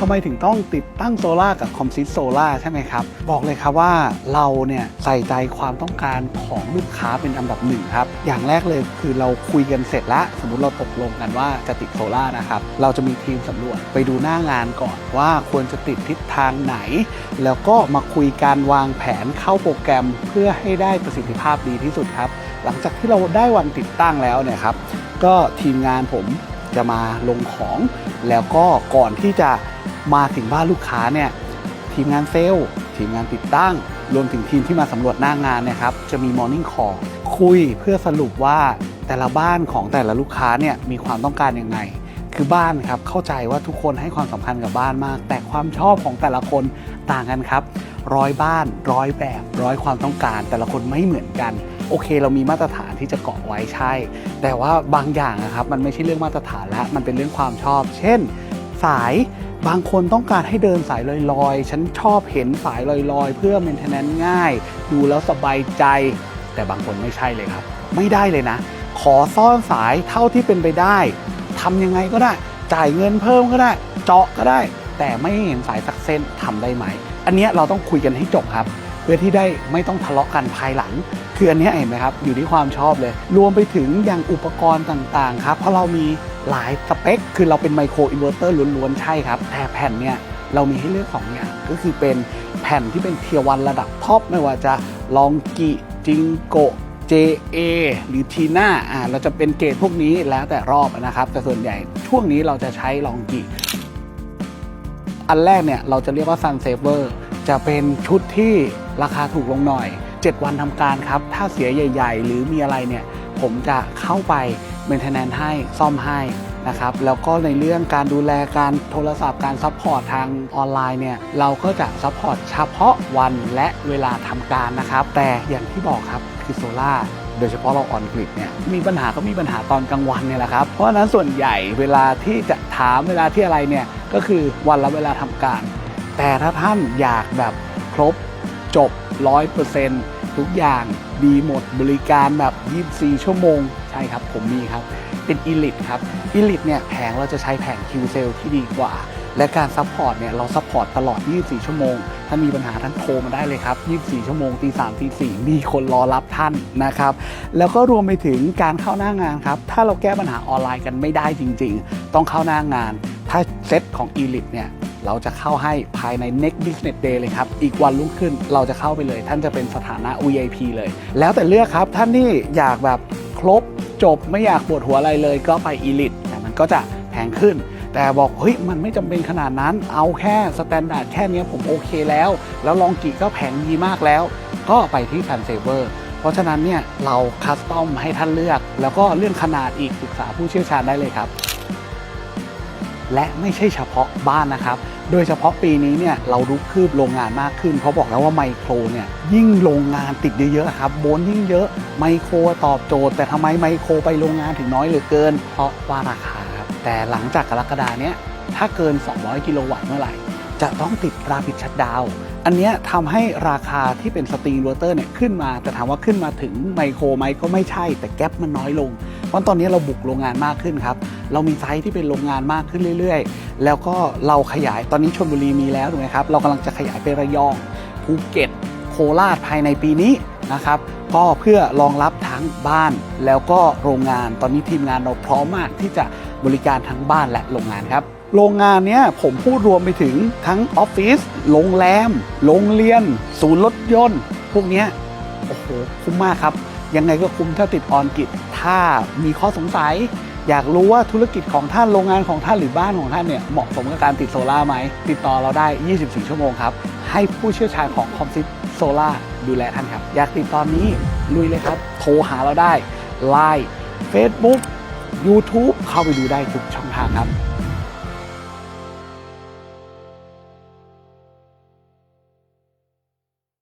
ทำไมถึงต้องติดตั้งโซล่ากับคอมซิสโซล่าใช่ไหมครับ บอกเลยครับว่าเราเนี่ยใส่ใจความต้องการของลูกค้าเป็นอันดับหนึ่งครับ อย่างแรกเลยคือเราคุยกันเสร็จแล้ว สมมติเราตกลงกันว่าจะติดโซล่านะครับ เราจะมีทีมสำรวจไปดูหน้างานก่อนว่าควรจะติดทิศทางไหน แล้วก็มาคุยการวางแผนเข้าโปรแกรมเพื่อให้ได้ประสิทธิภาพดีที่สุดครับ หลังจากที่เราได้วันติดตั้งแล้วเนี่ยครับก็ทีมงานผม จะมาลงของ แล้วก็ก่อนที่จะมาถึงบ้านลูกค้าเนี่ยทีมงานเซลล์ทีมงานติดตั้ง รวมถึงทีมที่มาสำรวจหน้างานนะครับ จะมี Morning Call คุยเพื่อสรุปว่าแต่ละบ้านของแต่ละลูกค้าเนี่ยมีความต้องการยังไง คือบ้านครับเข้าใจว่าทุกคนให้ความสำคัญกับบ้านมาก แต่ความชอบของแต่ละคนต่างกันครับร้อยบ้านร้อยแบบร้อยความต้องการ แต่ละคนไม่เหมือนกัน โอเค เรามีมาตรฐานที่จะเกาะไว้ใช่ แต่ว่าบางอย่างนะครับมันไม่ใช่เรื่องมาตรฐานแล้วมันเป็นเรื่องความชอบ เช่น สายบางคนต้องการให้เดินสายลอยๆ ฉันชอบเห็นสายลอยๆ เพื่อ maintenance ง่าย ดูแล้วสบายใจ แต่บางคนไม่ใช่เลยครับ ไม่ได้เลยนะ ขอซ่อนสายเท่าที่เป็นไปได้ทำยังไงก็ได้ จ่ายเงินเพิ่มก็ได้ เจาะก็ได้ แต่ไม่เห็นสายสักเส้นทำได้ไหม อันนี้เราต้องคุยกันให้จบครับ พื่อที่ได้ไม่ต้องทะเลาะกันภายหลัง คืออันนี้เห็นไหมครับ อยู่ที่ความชอบเลย รวมไปถึงอย่างอุปกรณ์ต่างๆครับ เพราะเรามีหลายสเปค คือเราเป็นไมโครอินเวอร์เตอร์ล้วนๆ ใช่ครับ แต่แผ่นเนี่ยเรามีให้เลือก 2 อย่าง ก็คือเป็นแผ่นที่เป็นเทียวันระดับท็อปไม่ว่าจะลองกิจิงโก JA หรือทีน่าอ่าเราจะเป็นเกรดพวกนี้แล้วแต่รอบนะครับ แต่ส่วนใหญ่ช่วงนี้เราจะใช้ลองกิอันแรกเนี่ยเราจะเรียกว่า Sun Saver จะเป็นชุดที่ ราคาถูกลงหน่อย 7 วันทำการครับ ถ้าเสียใหญ่ ๆ หรือมีอะไรเนี่ย ผมจะเข้าไป maintenance ให้ซ่อมให้นะครับแล้วก็ในเรื่องการดูแลการโทรศัพท์การซัพพอร์ตทางออนไลน์เนี่ยเราก็จะซัพพอร์ตเฉพาะวันและเวลาทำการนะครับ แต่อย่างที่บอกครับคือโซล่าโดยเฉพาะเราออนกริดเนี่ยมีปัญหาก็มีปัญหาตอนกลางวันเนี่ยแหละครับ เพราะฉะนั้นส่วนใหญ่เวลาที่จะถามเวลาที่อะไรเนี่ยก็คือวันละเวลาทำการ แต่ถ้าท่านอยากแบบครบ จบ 100%ทุกอย่างดีหมดบริการแบบ 24 ชั่วโมง ใช่ครับ ผมมีครับ เป็น Elite ครับ Elite เนี่ยแผงเราจะใช้แผง Q Cell ที่ดีกว่า และการซัพพอร์ตเนี่ยเราซัพพอร์ตตลอด 24 ชั่วโมง ถ้ามีปัญหาท่านโทรมาได้เลยครับ 24 ชั่วโมงตี3ตี4มีคนรอรับท่านนะครับ แล้วก็รวมไปถึงการเข้าหน้างานครับ ถ้าเราแก้ปัญหาออนไลน์กันไม่ได้จริง ๆ ต้องเข้าหน้างาน ถ้าเซตของ Elite เนี่ย เราจะเข้าให้ภายใน next business day เลยครับ อีกวันรุ่งขึ้นเราจะเข้าไปเลย ท่านจะเป็นสถานะ VIP เลย แล้วแต่เลือกครับ ท่านที่อยากแบบครบจบไม่อยากปวดหัวอะไรเลย ก็ไป Elite แต่มันก็จะแพงขึ้น แต่บอกเฮ้ยมันไม่จำเป็นขนาดนั้น เอาแค่สแตนดาร์ดแค่นี้ผมโอเคแล้ว แล้วลองกีก็แผงดีมากแล้ว ก็ไปที่ f a n s a v e r เพราะฉะนั้นเนี่ยเราคัสตอมให้ท่านเลือก แล้วก็เรื่องขนาดอีกปรึกษาผู้เชี่ยวชาญได้เลยครับ และไม่ใช่เฉพาะบ้านนะครับ โดยเฉพาะปีนี้เนี่ยเรารุกคืบโรงงานมากขึ้น เพราะบอกแล้วว่าไมโครเนี่ยยิ่งโรงงานติดเยอะๆครับโบนยิ่งเยอะไมโครตอบโจทย์ แต่ทำไมไมโครไปโรงงานถึงน้อยเหลือเกิน เพราะว่าราคาครับแต่หลังจากกรกฎาเนี้ยถ้าเกิน 200 กิโลวัตต์เมื่อไหร่ จะต้องติดราบิดชัดดาว อันนี้ทำให้ราคาที่เป็นสตรีมเวอร์เตอร์เนี่ยขึ้นมา แต่ถามว่าขึ้นมาถึงไมโครไหมก็ไม่ใช่ แต่แกลบมันน้อยลง เพราะตอนนี้เราบุกโรงงานมากขึ้นครับ เรามีไซต์ที่เป็นโรงงานมากขึ้นเรื่อยๆ แล้วก็เราขยายตอนนี้ชลบุรีมีแล้วถูกไหมครับ เรากำลังจะขยายไประยองภูเก็ต โคราชภายในปีนี้นะครับก็เพื่อรองรับทั้งบ้านแล้วก็โรงงาน ตอนนี้ทีมงานเราพร้อมมากที่จะบริการทั้งบ้านและโรงงานครับ โรงงานเนี้ยผมพูดรวมไปถึงทั้งออฟฟิศโรงแรม โรงเรียน ศูนย์รถยนต์ พวกเนี้ยโอ้โหคุ้มมากครับ ยังไงก็คุ้มถ้าติดออนกิจ ถ้ามีข้อสงสัย อยากรู้ว่าธุรกิจของท่านโรงงานของท่านหรือบ้านของท่านเนี่ยเหมาะสมกับการติดโซล่าไหม ติดต่อเราได้ 24 ชั่วโมงครับ ให้ผู้เชี่ยวชาญของคอมซิสโซล่าดูแลท่านครับ อยากติดตอนนี้ลุยเลยครับ โทรหาเราได้ Line Facebook YouTube เข้าไปดูได้ทุกช่องทางครับ